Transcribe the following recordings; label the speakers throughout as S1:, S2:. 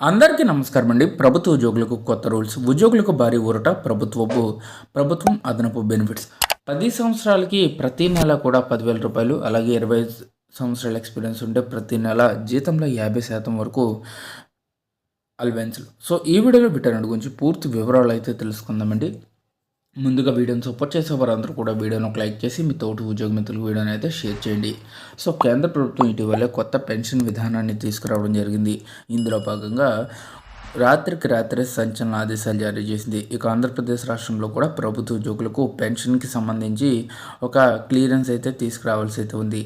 S1: అందరికీ నమస్కారం అండి. ప్రభుత్వ ఉద్యోగులకు కొత్త రూల్స్ ఉద్యోగులకు భారీ ఊరట ప్రభుత్వపు ప్రభుత్వం అదనపు బెనిఫిట్స్. పది సంవత్సరాలకి ప్రతి నెల కూడా పదివేల రూపాయలు అలాగే ఇరవై సంవత్సరాల ఎక్స్పీరియన్స్ ఉంటే ప్రతి నెల జీతంలో యాభై శాతం వరకు అల్వెన్స్లు సో ఈ వీడియోలో వీటన్నిటి గురించి పూర్తి వివరాలు అయితే తెలుసుకుందామండి. ముందుగా వీడియోని సపోర్ట్ చేసే వారందరూ కూడా వీడియోను ఒక లైక్ చేసి మీ తోటి ఉద్యోగ మిత్రులకు వీడియోని అయితే షేర్ చేయండి. సో కేంద్ర ప్రభుత్వం ఇటీవలే కొత్త పెన్షన్ విధానాన్ని తీసుకురావడం జరిగింది. ఇందులో భాగంగా రాత్రికి రాత్రి సంచలన ఆదేశాలు జారీ చేసింది. ఇక ఆంధ్రప్రదేశ్ రాష్ట్రంలో కూడా ప్రభుత్వ ఉద్యోగులకు పెన్షన్కి సంబంధించి ఒక క్లియరెన్స్ అయితే తీసుకురావాల్సి అయితే ఉంది.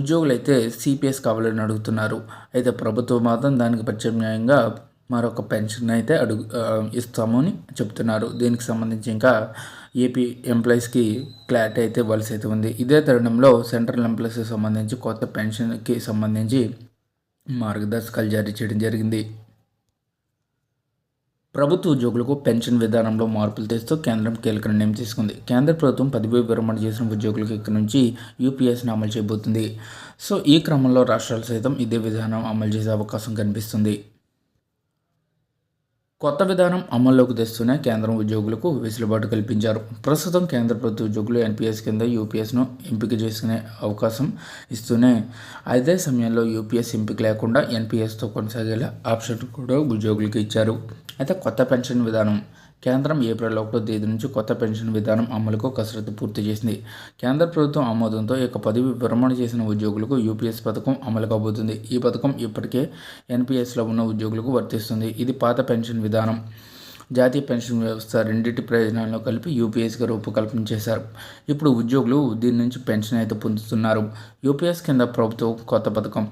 S1: ఉద్యోగులు అయితే సిపిఎస్ కావాలని అడుగుతున్నారు. అయితే ప్రభుత్వం మాత్రం దానికి ప్రత్యామ్నాయంగా మరొక పెన్షన్ అయితే అడుగు ఇస్తామని చెప్తున్నారు. దీనికి సంబంధించి ఇంకా ఏపీ ఎంప్లాయీస్కి క్లారిటీ అయితే ఇవ్వాల్సి అయితే ఉంది. ఇదే తరుణంలో సెంట్రల్ ఎంప్లాయీస్కి సంబంధించి కొత్త పెన్షన్కి సంబంధించి మార్గదర్శకాలు జారీ చేయడం జరిగింది. ప్రభుత్వ ఉద్యోగులకు పెన్షన్ విధానంలో మార్పులు తెస్తూ కేంద్రం కీలక నిర్ణయం తీసుకుంది. కేంద్ర ప్రభుత్వం పదవి విరమణ చేసిన ఉద్యోగులకు ఇక్కడ నుంచి యూపీఎస్ని అమలు చేయబోతుంది. సో ఈ క్రమంలో రాష్ట్రాలు సైతం ఇదే విధానం అమలు చేసే అవకాశం కనిపిస్తుంది. కొత్త విధానం అమల్లోకి తెస్తూనే కేంద్రం ఉద్యోగులకు వెసులుబాటు కల్పించారు. ప్రస్తుతం కేంద్ర ప్రభుత్వ ఉద్యోగులు ఎన్పిఎస్ కింద యూపీఎస్ను ఎంపిక చేసుకునే అవకాశం ఇస్తూనే అదే సమయంలో యూపీఎస్ ఎంపిక లేకుండా ఎన్పిఎస్తో కొనసాగేలా ఆప్షన్ కూడా ఉద్యోగులకు ఇచ్చారు. అయితే కొత్త పెన్షన్ విధానం కేంద్రం ఏప్రిల్ ఒకటో తేదీ నుంచి కొత్త పెన్షన్ విధానం అమలుకు కసరత్తు పూర్తి చేసింది. కేంద్ర ప్రభుత్వం ఆమోదంతో ఇక పదవి విరమణ చేసిన ఉద్యోగులకు యూపీఎస్ పథకం అమలు కాబోతుంది. ఈ పథకం ఇప్పటికే ఎన్పిఎస్లో ఉన్న ఉద్యోగులకు వర్తిస్తుంది. ఇది పాత పెన్షన్ విధానం. జాతీయ పెన్షన్ వ్యవస్థ రెండింటి ప్రయోజనాలను కలిపి యూపీఎస్గా రూపకల్పన చేశారు. ఇప్పుడు ఉద్యోగులు దీని నుంచి పెన్షన్ అయితే పొందుతున్నారు. యూపీఎస్ కింద ప్రభుత్వం కొత్త పథకం.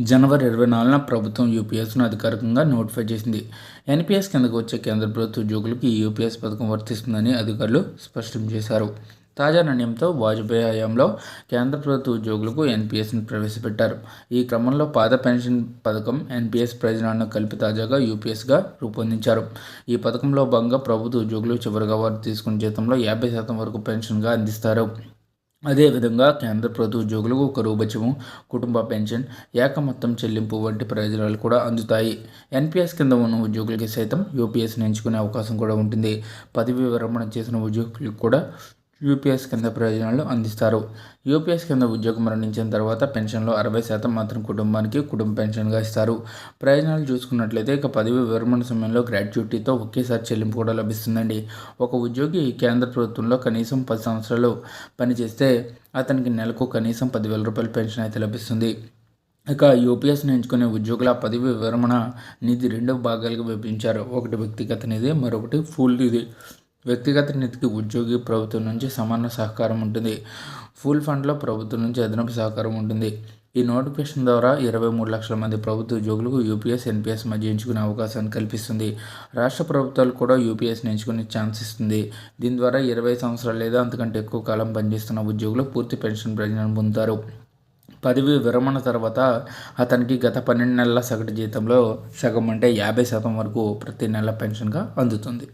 S1: జనవరి ఇరవై నాలుగున ప్రభుత్వం యూపీఎస్ను అధికారికంగా నోటిఫై చేసింది. ఎన్పిఎస్ కిందకు వచ్చే కేంద్ర ప్రభుత్వ ఉద్యోగులకు ఈ యూపీఎస్ పథకం వర్తిస్తుందని అధికారులు స్పష్టం చేశారు. తాజా నిర్ణయంతో వాజ్పేయి హయాంలో కేంద్ర ప్రభుత్వ ఉద్యోగులకు ఎన్పిఎస్ని ప్రవేశపెట్టారు. ఈ క్రమంలో పాత పెన్షన్ పథకం ఎన్పిఎస్ ప్రయోజనాలను కలిపి తాజాగా యూపీఎస్గా రూపొందించారు. ఈ పథకంలో భాగంగా ప్రభుత్వ ఉద్యోగులు చివరిగా వారు తీసుకున్న జీతంలో యాభై శాతం వరకు పెన్షన్గా అందిస్తారు. అదేవిధంగా కేంద్ర ప్రభుత్వ ఉద్యోగులకు కరువు బత్యము కుటుంబ పెన్షన్ ఏక మొత్తం చెల్లింపు వంటి ప్రయోజనాలు కూడా అందుతాయి. ఎన్పిఎస్ కింద ఉన్న ఉద్యోగులకి సైతం యూపీఎస్ని ఎంచుకునే అవకాశం కూడా ఉంటుంది. పదవి విరమణ చేసిన ఉద్యోగులకు కూడా యూపీఎస్ కింద ప్రయోజనాలు అందిస్తారు. యూపీఎస్ కింద ఉద్యోగం మరణించిన తర్వాత పెన్షన్లో అరవై శాతం మాత్రం కుటుంబానికి కుటుంబ పెన్షన్గా ఇస్తారు. ప్రయోజనాలు చూసుకున్నట్లయితే ఇక పదవి విరమణ సమయంలో గ్రాడ్యుటీతో ఒకేసారి చెల్లింపు కూడా లభిస్తుందండి. ఒక ఉద్యోగి కేంద్ర ప్రభుత్వంలో కనీసం పది సంవత్సరాలు పనిచేస్తే అతనికి నెలకు కనీసం పదివేల రూపాయల పెన్షన్ అయితే లభిస్తుంది. ఇక యూపీఎస్ని ఎంచుకునే ఉద్యోగుల పదవి విరమణ నిధి రెండు భాగాలుగా విభజించారు. ఒకటి వ్యక్తిగత నిధి మరొకటి ఫుల్ నిధి. వ్యక్తిగత నిధికి ఉద్యోగి ప్రభుత్వం నుంచి సమాన సహకారం ఉంటుంది. ఫుల్ ఫండ్లో ప్రభుత్వం నుంచి అదనపు సహకారం ఉంటుంది. ఈ నోటిఫికేషన్ ద్వారా ఇరవై మూడు లక్షల మంది ప్రభుత్వ ఉద్యోగులకు యూపీఎస్ ఎన్పిఎస్ మధ్య ఎంచుకునే అవకాశాన్ని కల్పిస్తుంది. రాష్ట్ర ప్రభుత్వాలు కూడా యూపీఎస్ని ఎంచుకునే ఛాన్స్ ఇస్తుంది. దీని ద్వారా ఇరవై సంవత్సరాలు లేదా అంతకంటే ఎక్కువ కాలం పనిచేస్తున్న ఉద్యోగులు పూర్తి పెన్షన్ ప్రయోజనం పొందుతారు. పదవి విరమణ తర్వాత అతనికి గత పన్నెండు నెలల సగటు జీతంలో సగం అంటే యాభై శాతం వరకు ప్రతి నెల పెన్షన్గా అందుతుంది.